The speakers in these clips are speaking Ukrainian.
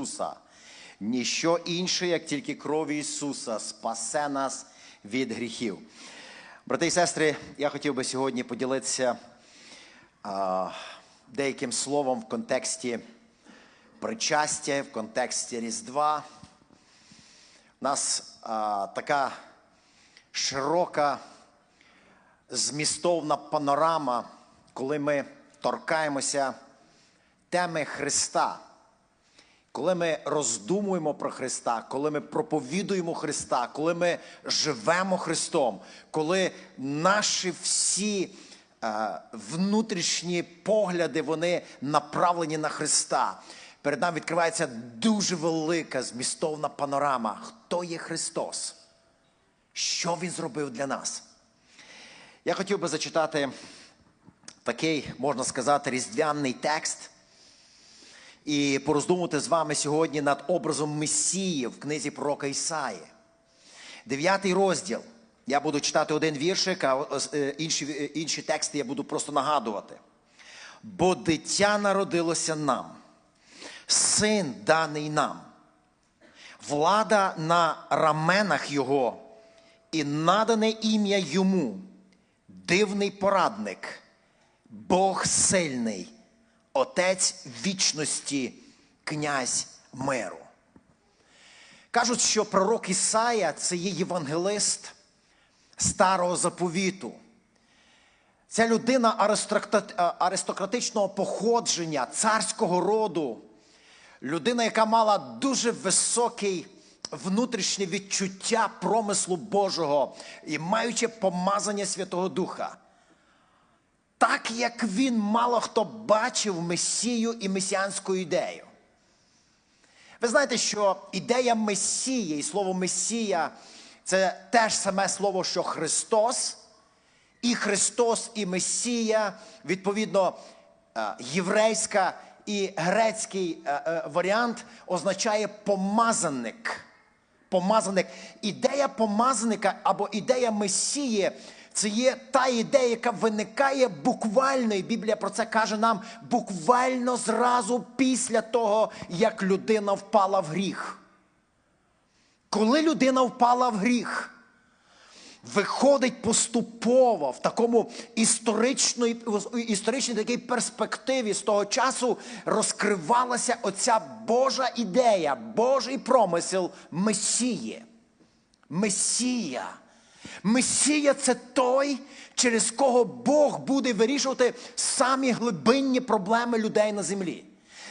Ісуса. Ніщо інше, як тільки крові Ісуса, спасе нас від гріхів. Брати і сестри, я хотів би сьогодні поділитися а, деяким словом в контексті причастя, в контексті Різдва. У нас а, така широка змістовна панорама, коли ми торкаємося теми Христа. Коли ми роздумуємо про Христа, коли ми проповідуємо Христа, коли ми живемо Христом, коли наші всі е, внутрішні погляди вони направлені на Христа, перед нами відкривається дуже велика змістовна панорама. Хто є Христос? Що Він зробив для нас? Я хотів би зачитати такий, можна сказати, різдвяний текст і пороздумувати з вами сьогодні над образом Месії в книзі пророка Ісаї. Дев'ятий розділ. Я буду читати один віршик, а е, інші, е, інші тексти я буду просто нагадувати. Бо дитя народилося нам, син даний нам, влада на раменах його, і надане ім'я йому, дивний порадник, Бог сильний. Отець вічності, князь миру. Кажуть, що пророк Ісая це є євангелист старого заповіту. Ця людина аристократичного походження, царського роду, людина, яка мала дуже високий внутрішнє відчуття промислу Божого і маючи помазання Святого Духа. Так як він мало хто бачив Месію і месіанську ідею. Ви знаєте, що ідея Месії і слово Месія це теж саме слово, що Христос, і Христос, і Месія, відповідно, е, єврейська і грецький е, е, варіант означає помазаник. Помазаник. Ідея помазаника або ідея Месії це є та ідея, яка виникає буквально, і Біблія про це каже нам буквально зразу після того, як людина впала в гріх. Коли людина впала в гріх, виходить поступово в такому історичній такій перспективі з того часу розкривалася оця Божа ідея, Божий промисел Месії. Месія. Месія це той, через кого Бог буде вирішувати самі глибинні проблеми людей на землі.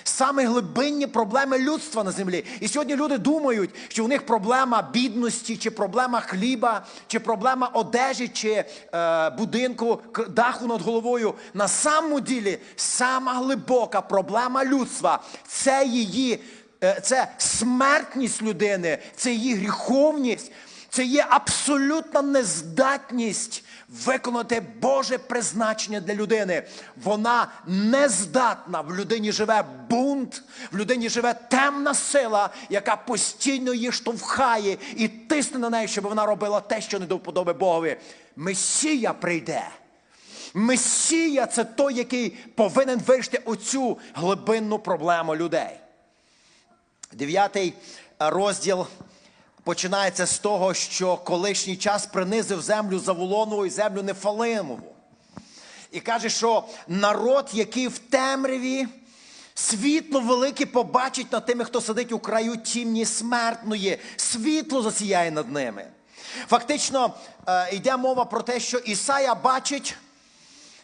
Самі глибинні проблеми людства на землі. І сьогодні люди думають, що у них проблема бідності, чи проблема хліба, чи проблема одежі, чи е, будинку, даху над головою. На самому ділі сама глибока проблема людства це її, е, це смертність людини, це її гріховність. Це є абсолютна нездатність виконати Боже призначення для людини. Вона не здатна. В людині живе бунт, в людині живе темна сила, яка постійно її штовхає і тисне на неї, щоб вона робила те, що не до вподоби Богові. Месія прийде. Месія це той, який повинен вирішити оцю глибинну проблему людей. Дев'ятий розділ починається з того, що колишній час принизив землю Заволонову і землю Нефалимову. І каже, що народ, який в темряві, світло велике побачить над тими, хто сидить у краю тімні смертної, світло засіяє над ними. Фактично е, йде мова про те, що Ісая бачить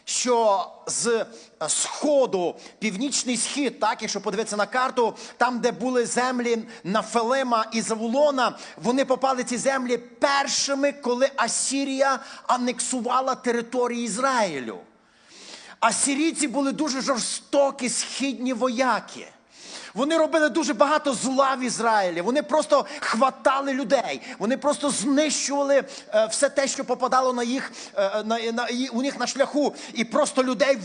що з сходу, північний схід, так, якщо подивитися на карту, там, де були землі Нафелема і Завулона, вони попали ці землі першими, коли Асірія анексувала території Ізраїлю. Асірійці були дуже жорстокі східні вояки. Вони робили дуже багато зла в Ізраїлі. Вони просто хватали людей. Вони просто знищували е, все те, що попадало на їх, е, на, на, у них на шляху. І просто людей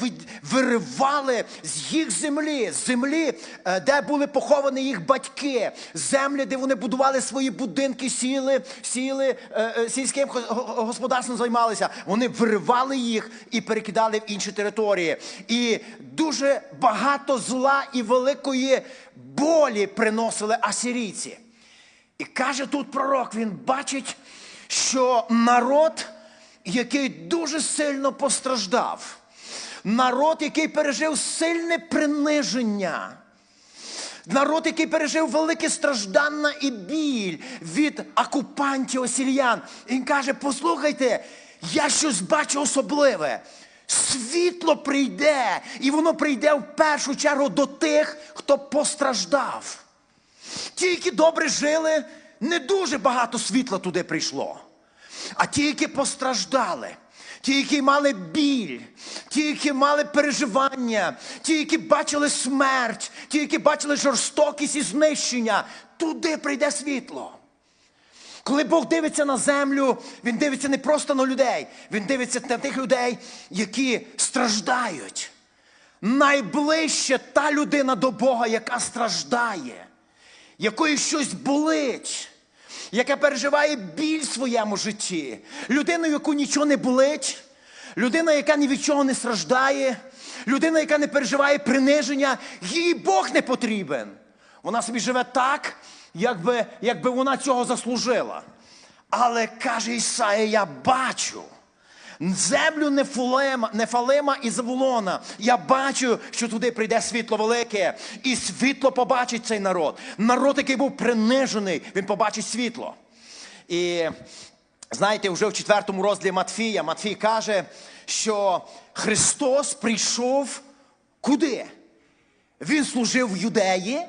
виривали з їх землі, з землі, е, де були поховані їх батьки, землі, де вони будували свої будинки, сіли, сіли е, е, сільським господарством займалися. Вони виривали їх і перекидали в інші території. І дуже багато зла і великої болі приносили асирійці. І каже тут пророк, він бачить, що народ, який дуже сильно постраждав, народ, який пережив сильне приниження. Народ, який пережив велике страждання і біль від окупантів осір'ян. Він каже: послухайте, я щось бачу особливе. Світло прийде, і воно прийде в першу чергу до тих, хто постраждав. Ті, які добре жили, не дуже багато світла туди прийшло. А ті, які постраждали, ті, які мали біль, ті, які мали переживання, ті, які бачили смерть, ті, які бачили жорстокість і знищення, туди прийде світло. Коли Бог дивиться на землю, Він дивиться не просто на людей, Він дивиться на тих людей, які страждають. Найближче та людина до Бога, яка страждає, якої щось болить, яка переживає біль в своєму житті. Людина, яку нічого не болить, людина, яка ні від чого не страждає, людина, яка не переживає приниження, їй Бог не потрібен. Вона собі живе так, якби, якби вона цього заслужила. Але каже Ісая, я бачу. Землю Нефалема, Нефалема і Заволона. Я бачу, що туди прийде світло велике, і світло побачить цей народ. Народ, який був принижений, він побачить світло. І знаєте, вже в четвертому розділі Матфія Матфій каже, що Христос прийшов куди? Він служив в Юдеї.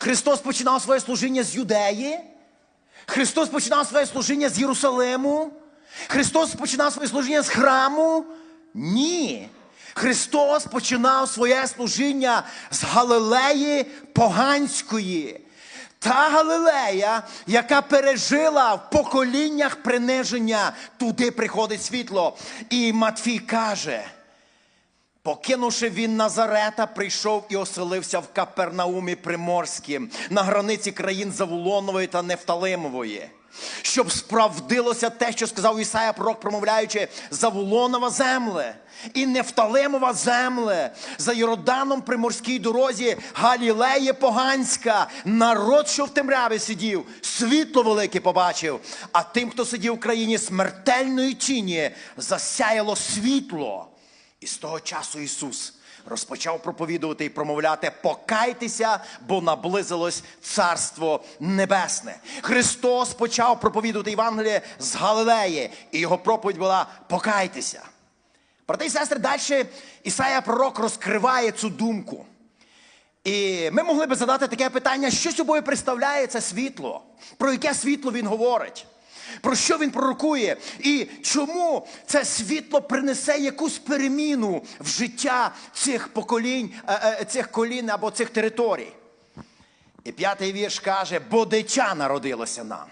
Христос починав своє служіння з Юдеї. Христос починав своє служіння з Єрусалиму. Христос починав своє служіння з храму? Ні. Христос починав своє служіння з Галилеї Поганської. Та Галилея, яка пережила в поколіннях приниження, туди приходить світло. І Матфій каже. Покинувши він Назарета, прийшов і оселився в Капернаумі Приморськім на границі країн Заволонової та Нефталимової. Щоб справдилося те, що сказав Ісая пророк, промовляючи Заволонова земле і Нефталимова земле, за Йорданом при морській дорозі Галілеє Поганська, народ, що в темряві сидів, світло велике побачив, а тим, хто сидів в країні смертельної тіні, засяяло світло. І з того часу Ісус розпочав проповідувати і промовляти: покайтеся, бо наблизилось Царство Небесне. Христос почав проповідувати Євангеліє з Галилеї, і його проповідь була покайтеся. Брати і сестри, далі Ісая Пророк розкриває цю думку. І ми могли би задати таке питання, що собою представляє це світло, про яке світло він говорить. Про що він пророкує? І чому це світло принесе якусь переміну в життя цих поколінь, е, е, цих колін або цих територій? І п'ятий вірш каже: бо дитя народилося нам,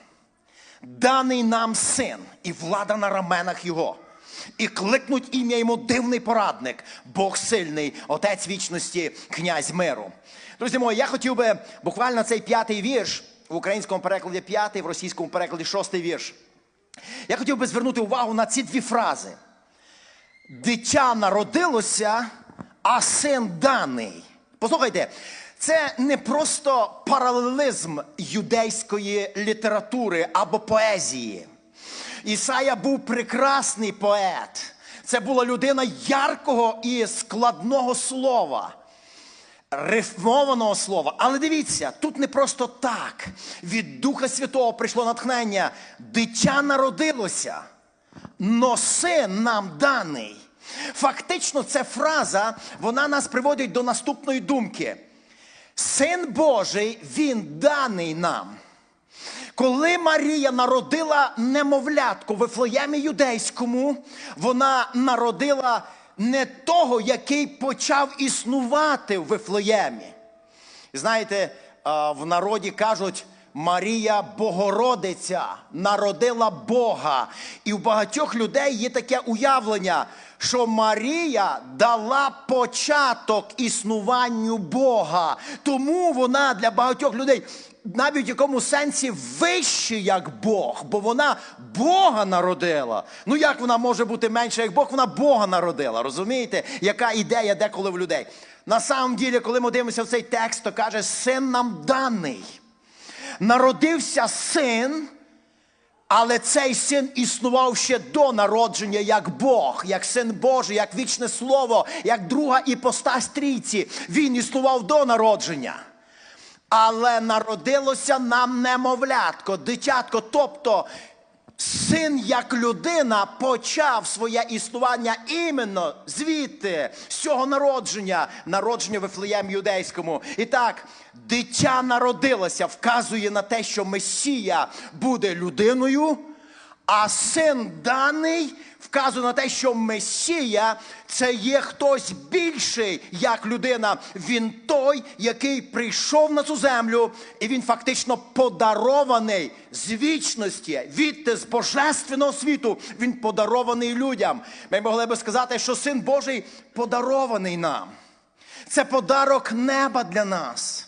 даний нам син, і влада на раменах його. І кликнуть ім'я йому дивний порадник, Бог сильний, Отець вічності, князь миру. Друзі мої, я хотів би буквально цей п'ятий вірш в українському перекладі п'ятий, в російському перекладі шостий вірш. Я хотів би звернути увагу на ці дві фрази. Дитя народилося, а син даний. Послухайте, це не просто паралелізм юдейської літератури або поезії. Ісая був прекрасний поет. Це була людина яркого і складного слова рифмованого слова. Але дивіться, тут не просто так. Від Духа Святого прийшло натхнення. Дитя народилося, но син нам даний. Фактично, ця фраза вона нас приводить до наступної думки. Син Божий, він даний нам. Коли Марія народила немовлятку в Вифлеємі юдейському, вона народила не того, який почав існувати в Вифлеємі. Знаєте, в народі кажуть, Марія Богородиця народила Бога. І у багатьох людей є таке уявлення, що Марія дала початок існуванню Бога. Тому вона для багатьох людей навіть в якому сенсі вище, як Бог, бо вона Бога народила. Ну як вона може бути менша, як Бог? Вона Бога народила. Розумієте, яка ідея деколи в людей? На самом ділі, коли ми дивимося в цей текст, то каже, син нам даний. Народився син, але цей син існував ще до народження як Бог, як син Божий, як вічне слово, як друга іпостась трійці. Він існував до народження. Але народилося нам немовлятко, дитятко. Тобто син як людина почав своє існування іменно звідти, з цього народження, народження в Вифлеєм юдейському. І так, дитя народилося, вказує на те, що Месія буде людиною. А син даний вказує на те, що Месія це є хтось більший, як людина. Він той, який прийшов на цю землю, і він фактично подарований з вічності, відти з божественного світу. Він подарований людям. Ми могли би сказати, що син Божий подарований нам. Це подарок неба для нас.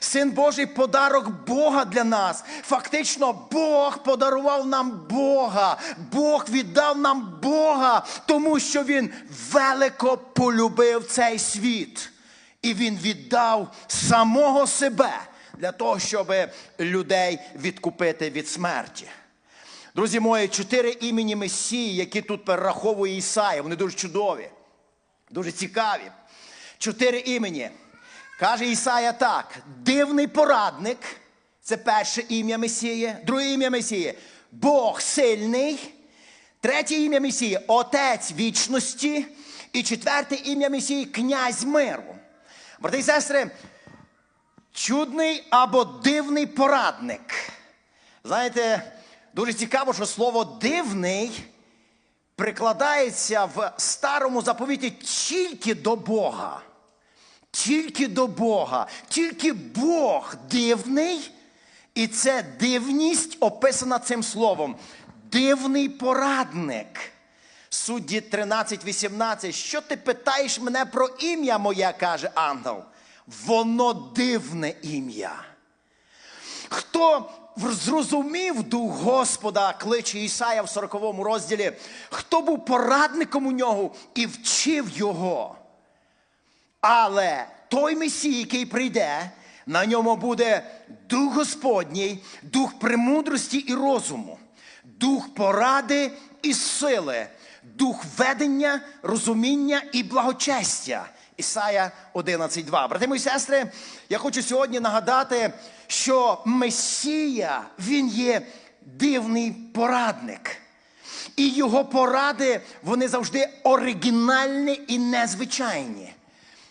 Син Божий подарок Бога для нас. Фактично, Бог подарував нам Бога. Бог віддав нам Бога, тому що Він велико полюбив цей світ. І Він віддав самого себе для того, щоб людей відкупити від смерті. Друзі мої, чотири імені Месії, які тут перераховує Ісая, вони дуже чудові, дуже цікаві. Чотири імені. Каже Ісая так: дивний порадник, це перше ім'я Месії, друге ім'я Месії, Бог сильний, третє ім'я Месії Отець вічності, і четверте ім'я Месії князь миру. Брати і сестри, чудний або дивний порадник. Знаєте, дуже цікаво, що слово дивний прикладається в старому заповіті тільки до Бога. Тільки до Бога, тільки Бог дивний, і це дивність описана цим словом. Дивний порадник. Судді 13.18. Що ти питаєш мене про ім'я моє, каже ангел. Воно дивне ім'я. Хто зрозумів дух Господа, кличе Ісая в 40 розділі, хто був порадником у нього і вчив його. Але той Месій, який прийде, на ньому буде дух Господній, дух премудрості і розуму, дух поради і сили, дух ведення, розуміння і благочестя. Ісая 11.2. Брати мої сестри, я хочу сьогодні нагадати, що Месія, він є дивний порадник. І його поради, вони завжди оригінальні і незвичайні.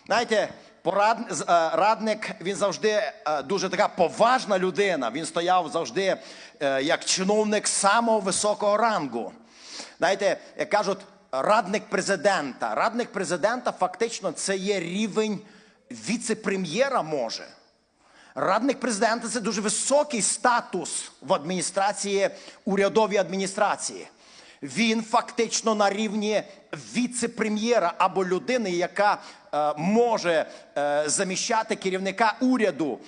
Знаєте, порад, е, радник він завжди е, дуже така поважна людина. Він стояв завжди е, як чиновник самого високого рангу. Знаєте, як кажуть, радник президента. Радник президента фактично це є рівень віце-прем'єра може. Радник президента це дуже високий статус в адміністрації, урядовій адміністрації. Він фактично на рівні віце-прем'єра або людини, яка е, може е, заміщати керівника уряду.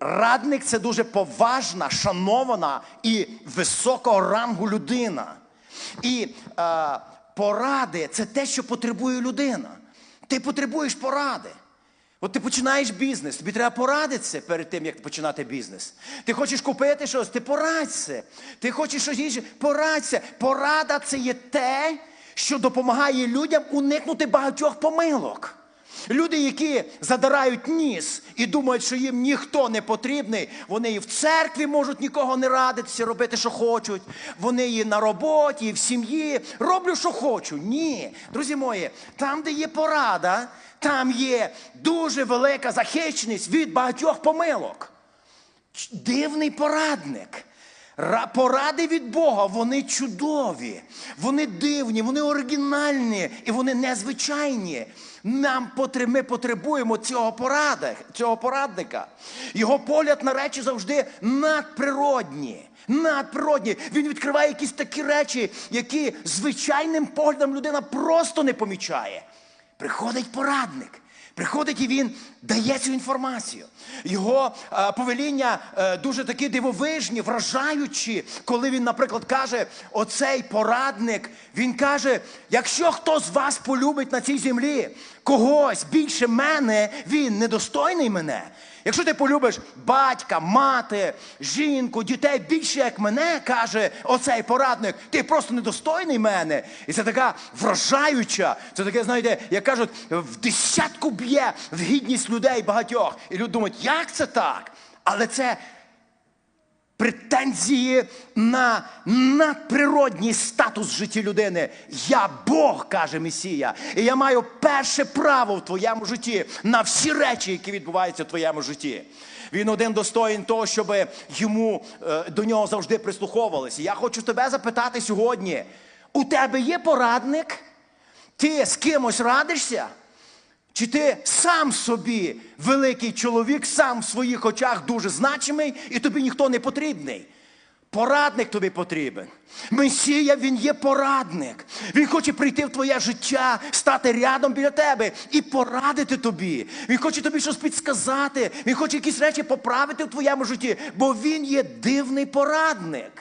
Радник це дуже поважна, шанована і високого рангу людина. І е, поради це те, що потребує людина. Ти потребуєш поради. От ти починаєш бізнес, тобі треба порадитися перед тим, як починати бізнес. Ти хочеш купити щось, ти порадься. Ти хочеш щось інше, порадься. Порада це є те, що допомагає людям уникнути багатьох помилок. Люди, які задирають ніс і думають, що їм ніхто не потрібний, вони і в церкві можуть нікого не радитися, робити, що хочуть. Вони і на роботі, і в сім'ї. Роблю, що хочу. Ні. Друзі мої, там, де є порада, там є дуже велика захищеність від багатьох помилок. Дивний порадник. Поради від Бога, вони чудові, вони дивні, вони оригінальні і вони незвичайні. Нам ми потребуємо цього поради, цього порадника. Його погляд на речі завжди надприродні. Надприродні. Він відкриває якісь такі речі, які звичайним поглядом людина просто не помічає. Приходить порадник. Приходить і він дає цю інформацію. Його е, повеління е, дуже такі дивовижні, вражаючі, коли він, наприклад, каже: оцей порадник, він каже: якщо хто з вас полюбить на цій землі когось більше мене, він недостойний мене. Якщо ти полюбиш батька, мати, жінку, дітей більше, як мене, каже оцей порадник, ти просто недостойний мене. І це така вражаюча, це таке, знаєте, як кажуть, в десятку б'є в гідність людей багатьох. І люди думають, як це так? Але це претензії на надприродній статус в житті людини. Я Бог, каже Месія, і я маю перше право в твоєму житті на всі речі, які відбуваються в твоєму житті. Він один достоїн того, щоб йому е, до нього завжди прислуховувалися. Я хочу тебе запитати сьогодні: у тебе є порадник? Ти з кимось радишся? Чи ти сам собі великий чоловік, сам в своїх очах дуже значимий, і тобі ніхто не потрібний? Порадник тобі потрібен. Месія, він є порадник. Він хоче прийти в твоє життя, стати рядом біля тебе і порадити тобі. Він хоче тобі щось підсказати. Він хоче якісь речі поправити в твоєму житті, бо він є дивний порадник.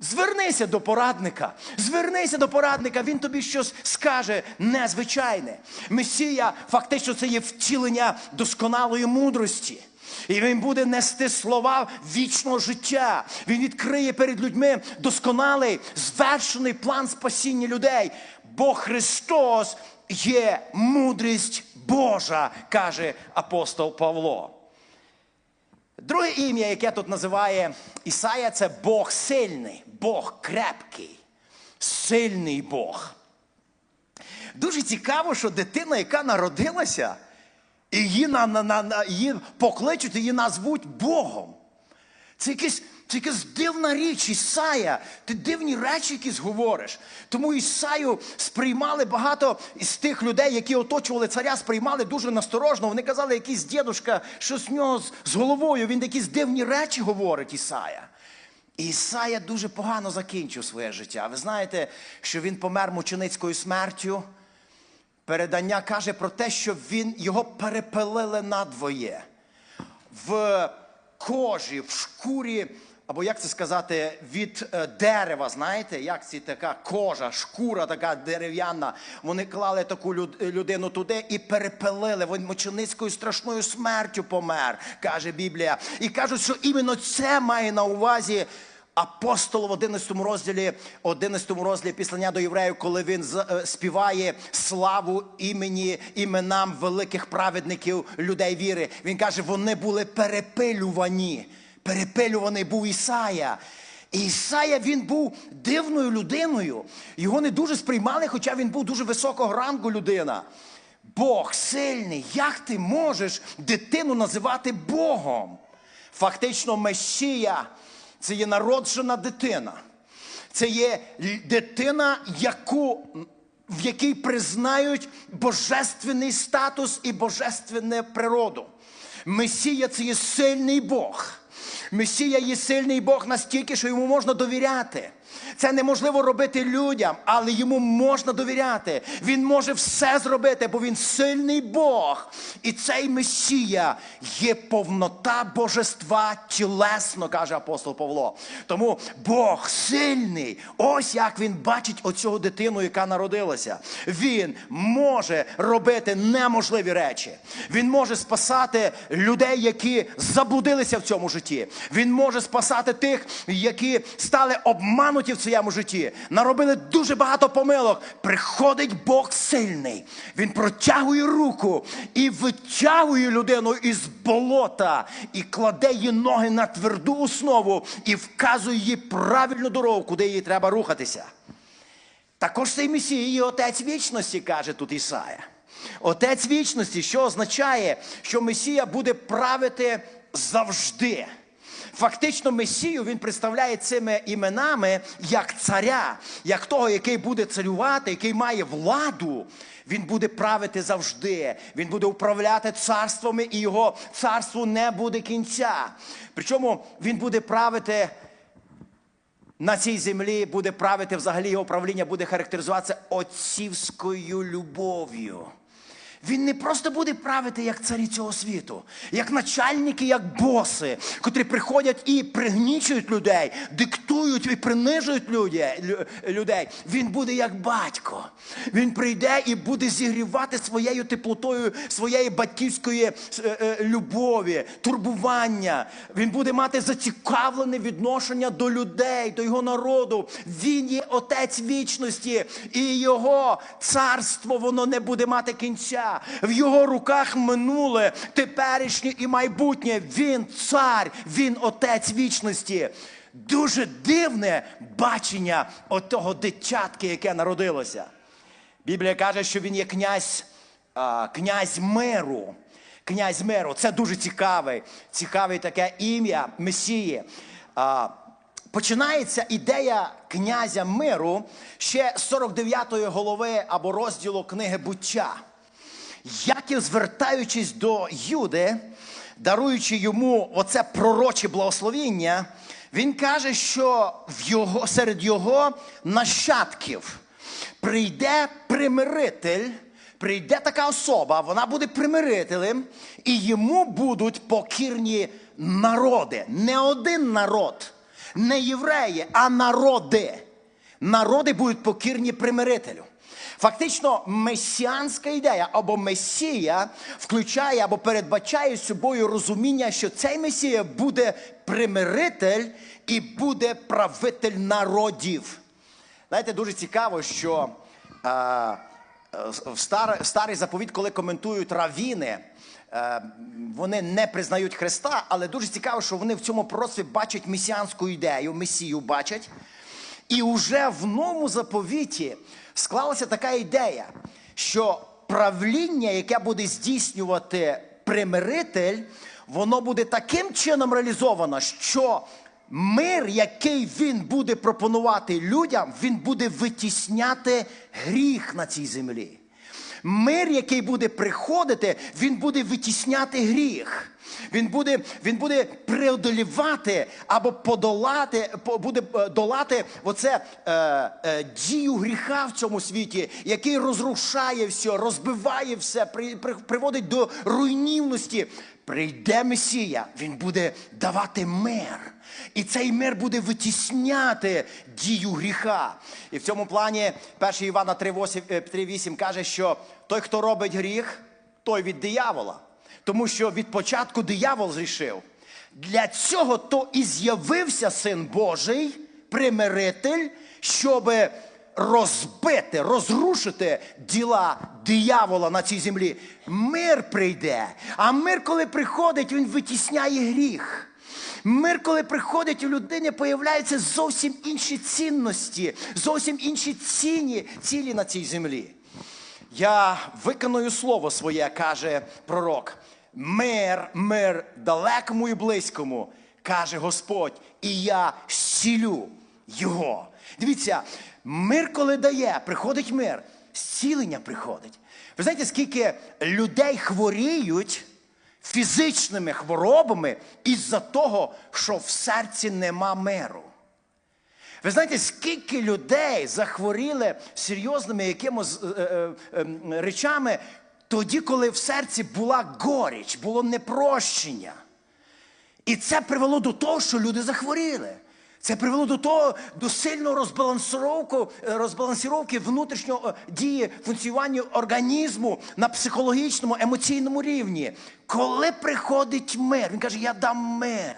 Звернися до порадника, звернися до порадника, він тобі щось скаже незвичайне. Месія фактично це є втілення досконалої мудрості. І він буде нести слова вічного життя. Він відкриє перед людьми досконалий, звершений план спасіння людей. Бо Христос є мудрість Божа, каже апостол Павло. Друге ім'я, яке тут називає Ісая, це Бог сильний, Бог крепкий, сильний Бог. Дуже цікаво, що дитина, яка народилася, її, на, на, на, її покличуть, її назвуть Богом. Це якась, це якась дивна річ, Ісая. Ти дивні речі якісь говориш. Тому Ісаю сприймали багато із тих людей, які оточували царя, сприймали дуже насторожно. Вони казали, якийсь дідушка, щось в нього з, з головою, він якісь дивні речі говорить, Ісая. І Ісая дуже погано закінчив своє життя. Ви знаєте, що він помер мученицькою смертю. Передання каже про те, що він його перепилили надвоє в кожі, в шкурі, або як це сказати, від е, дерева, знаєте, як це така кожа, шкура така дерев'яна. Вони клали таку людину туди і перепилили. Він мученицькою страшною смертю помер, каже Біблія. І кажуть, що іменно це має на увазі. Апостол в 11 розділі, 11 розділі післання до євреїв, коли він е, співає славу імені, іменам великих праведників людей віри. Він каже, вони були перепилювані. Перепилюваний був Ісая. І Ісая він був дивною людиною. Його не дуже сприймали, хоча він був дуже високого рангу людина. Бог сильний. Як ти можеш дитину називати Богом? Фактично, Месія це є народжена дитина. Це є дитина, яку, в якій признають божественний статус і божественну природу. Месія це є сильний Бог. Месія є сильний Бог настільки, що йому можна довіряти. Це неможливо робити людям, але йому можна довіряти. Він може все зробити, бо він сильний Бог. І цей Месія є повнота божества тілесно, каже апостол Павло. Тому Бог сильний. Ось як він бачить оцього дитину, яка народилася. Він може робити неможливі речі. Він може спасати людей, які заблудилися в цьому житті. Він може спасати тих, які стали обмануті в своєму житті, наробили дуже багато помилок. Приходить Бог сильний. Він протягує руку і витягує людину із болота, і кладе її ноги на тверду основу і вказує їй правильну дорогу, куди їй треба рухатися. Також цей Месія є отець вічності, каже тут Ісая. Отець вічності, що означає, що Месія буде правити завжди. Фактично Месію він представляє цими іменами як царя, як того, який буде царювати, який має владу. Він буде правити завжди. Він буде управляти царствами, і його царству не буде кінця. Причому він буде правити на цій землі, буде правити взагалі його правління, буде характеризуватися отцівською любов'ю. Він не просто буде правити як царі цього світу, як начальники, як боси, котрі приходять і пригнічують людей, диктують і принижують людей. Він буде як батько. Він прийде і буде зігрівати своєю теплотою, своєї батьківської е, е, любові, турбування. Він буде мати зацікавлене відношення до людей, до його народу. Він є отець вічності, і його царство воно не буде мати кінця. В його руках минуле, теперішнє і майбутнє. Він цар, він отець вічності. Дуже дивне бачення отого дитятки, яке народилося. Біблія каже, що він є князь, князь миру. Князь миру. Це дуже цікаве, цікаве таке ім'я Месії. Починається ідея князя миру ще з 49-ї голови або розділу книги буття. Яків, звертаючись до Юди, даруючи йому оце пророче благословіння, він каже, що в його, серед його нащадків прийде примиритель, прийде така особа, вона буде примирителем, і йому будуть покірні народи. Не один народ, не євреї, а народи. Народи будуть покірні примирителю. Фактично, месіанська ідея або месія включає або передбачає собою розуміння, що цей месія буде примиритель і буде правитель народів. Знаєте, дуже цікаво, що е, в стар, старий заповіт, коли коментують равіни, е, вони не признають Христа, але дуже цікаво, що вони в цьому пророцтві бачать месіанську ідею, месію бачать. І вже в новому заповіті склалася така ідея, що правління, яке буде здійснювати примиритель, воно буде таким чином реалізовано, що мир, який він буде пропонувати людям, він буде витісняти гріх на цій землі. Мир, який буде приходити, він буде витісняти гріх. Він буде, він буде преодолівати або подолати, буде е, долати оце е, е, дію гріха в цьому світі, який розрушає все, розбиває все, при, при- приводить до руйнівності. Прийде Месія, він буде давати мир. І цей мир буде витісняти дію гріха. І в цьому плані 1 Івана 3,8 е, 3,8 каже, що той, хто робить гріх, той від диявола. Тому що від початку диявол зрішив. Для цього то і з'явився син Божий, примиритель, щоб розбити, розрушити діла диявола на цій землі. Мир прийде. А мир, коли приходить, він витісняє гріх. Мир, коли приходить у людини, появляються зовсім інші цінності, зовсім інші ціні, цілі на цій землі. Я виконую слово своє, каже пророк. Мир, мир далекому і близькому, каже Господь, і я зцілю його. Дивіться, мир, коли дає, приходить мир, зцілення приходить. Ви знаєте, скільки людей хворіють фізичними хворобами із-за того, що в серці нема миру. Ви знаєте, скільки людей захворіли серйозними якимось е, е, е, речами тоді, коли в серці була горіч, було непрощення. І це привело до того, що люди захворіли. Це привело до того, до сильного розбалансировки, розбалансировки внутрішнього е, дії функціонування організму на психологічному, емоційному рівні. Коли приходить мир, він каже: Я дам мир.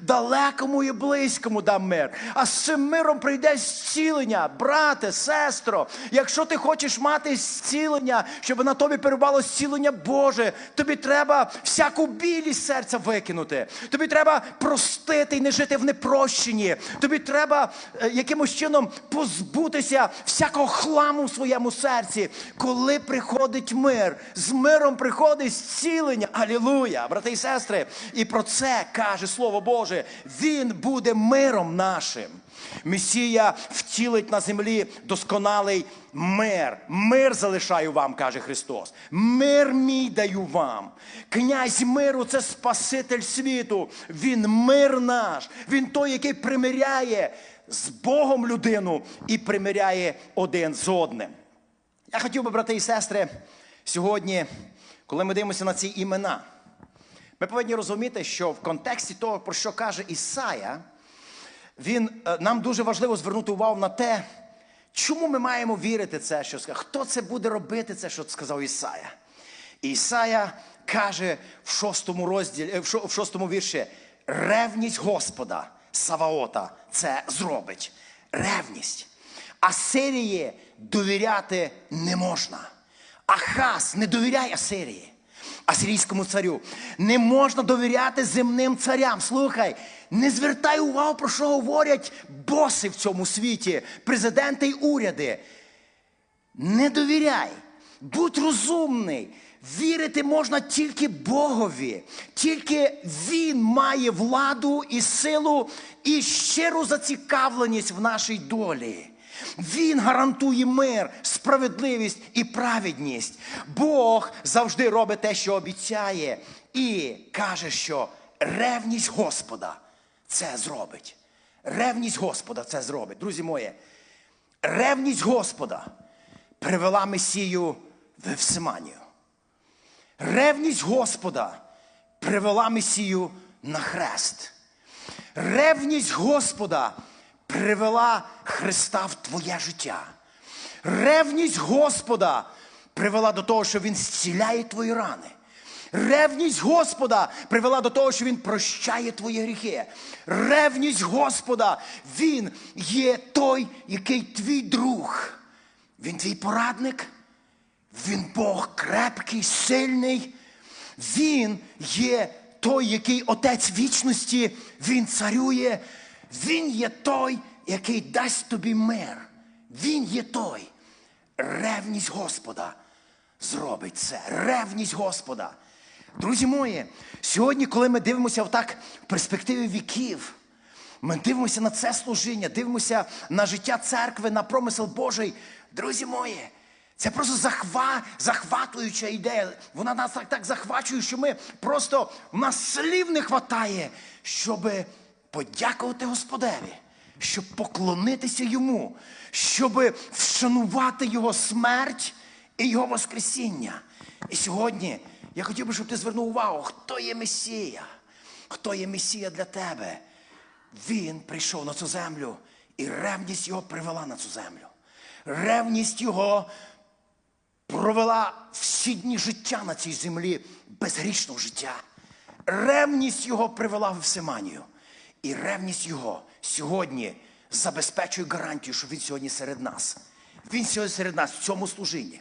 Далекому і близькому дам мир. А з цим миром прийде зцілення, брате, сестро. Якщо ти хочеш мати зцілення, щоб на тобі перебувало зцілення Боже, тобі треба всяку білість серця викинути. Тобі треба простити і не жити в непрощенні. Тобі треба е, якимось чином позбутися всякого хламу в своєму серці. Коли приходить мир, з миром приходить зцілення. Алілуя, брати і сестри. І про це каже Слово Слово Боже, Він буде миром нашим. Месія втілить на землі досконалий мир. Мир залишаю вам, каже Христос. Мир мій даю вам. Князь миру це Спаситель світу. Він мир наш. Він той, який примиряє з Богом людину і примиряє один з одним. Я хотів би, брати і сестри, сьогодні, коли ми дивимося на ці імена, ми повинні розуміти, що в контексті того, про що каже Ісая, він, е, нам дуже важливо звернути увагу на те, чому ми маємо вірити це, що сказав. Хто це буде робити, це, що сказав Ісая. Ісая каже в шостому розділі, е, в шостому вірші: ревність Господа Саваота це зробить. Ревність. Асирії довіряти не можна. Ахаз не довіряє Асирії, асирійському царю. Не можна довіряти земним царям. Слухай, не звертай увагу, про що говорять боси в цьому світі, президенти й уряди. Не довіряй, будь розумний. Вірити можна тільки Богові, тільки Він має владу і силу і щиру зацікавленість в нашій долі. Він гарантує мир, справедливість і праведність. Бог завжди робить те, що обіцяє, і каже, що ревність Господа це зробить. Ревність Господа це зробить. Друзі мої, ревність Господа привела Месію в Евсиманію. Ревність Господа привела Месію на хрест. Ревність Господа привела Христа в твоє життя. Ревність Господа привела до того, що Він зціляє твої рани. Ревність Господа привела до того, що Він прощає твої гріхи. Ревність Господа, Він є той, який твій друг. Він твій порадник. Він Бог крепкий, сильний. Він є той, який отець вічності, він царює. Він є той, який дасть тобі мир. Він є той. Ревність Господа зробить це. Ревність Господа. Друзі мої, сьогодні, коли ми дивимося отак в перспективі віків, ми дивимося на це служіння, дивимося на життя церкви, на промисел Божий. Друзі мої, це просто захва, захватуюча ідея. Вона нас так, так захвачує, що ми просто у нас слів не вистачає, щоб подякувати Господеві, щоб поклонитися йому, щоб вшанувати його смерть і його Воскресіння. І сьогодні я хотів би, щоб ти звернув увагу, хто є Месія, хто є Месія для тебе. Він прийшов на цю землю, і ревність його привела на цю землю. Ревність його провела всі дні життя на цій землі безгрішного життя. Ревність його привела в Всеманію. І ревність його сьогодні забезпечує гарантію, що він сьогодні серед нас. Він сьогодні серед нас в цьому служінні.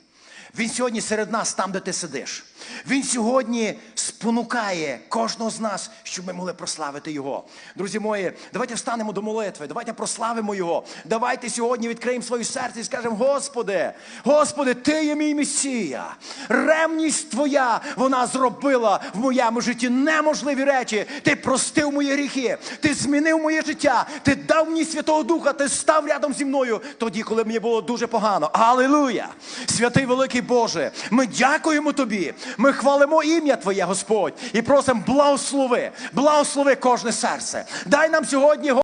Він сьогодні серед нас там, де ти сидиш. Він сьогодні спонукає кожного з нас, щоб ми могли прославити Його. Друзі мої, давайте встанемо до молитви, давайте прославимо Його. Давайте сьогодні відкриємо своє серце і скажемо: Господи, Господи, Ти є мій Месія. Ревність Твоя вона зробила в моєму житті неможливі речі. Ти простив мої гріхи, ти змінив моє життя, ти дав мені Святого Духа, ти став рядом зі мною тоді, коли мені було дуже погано. Алілуя! Святий великий Боже, ми дякуємо Тобі. Ми хвалимо ім'я Твоє, Господь, і просимо благослови, благослови кожне серце. Дай нам сьогодні.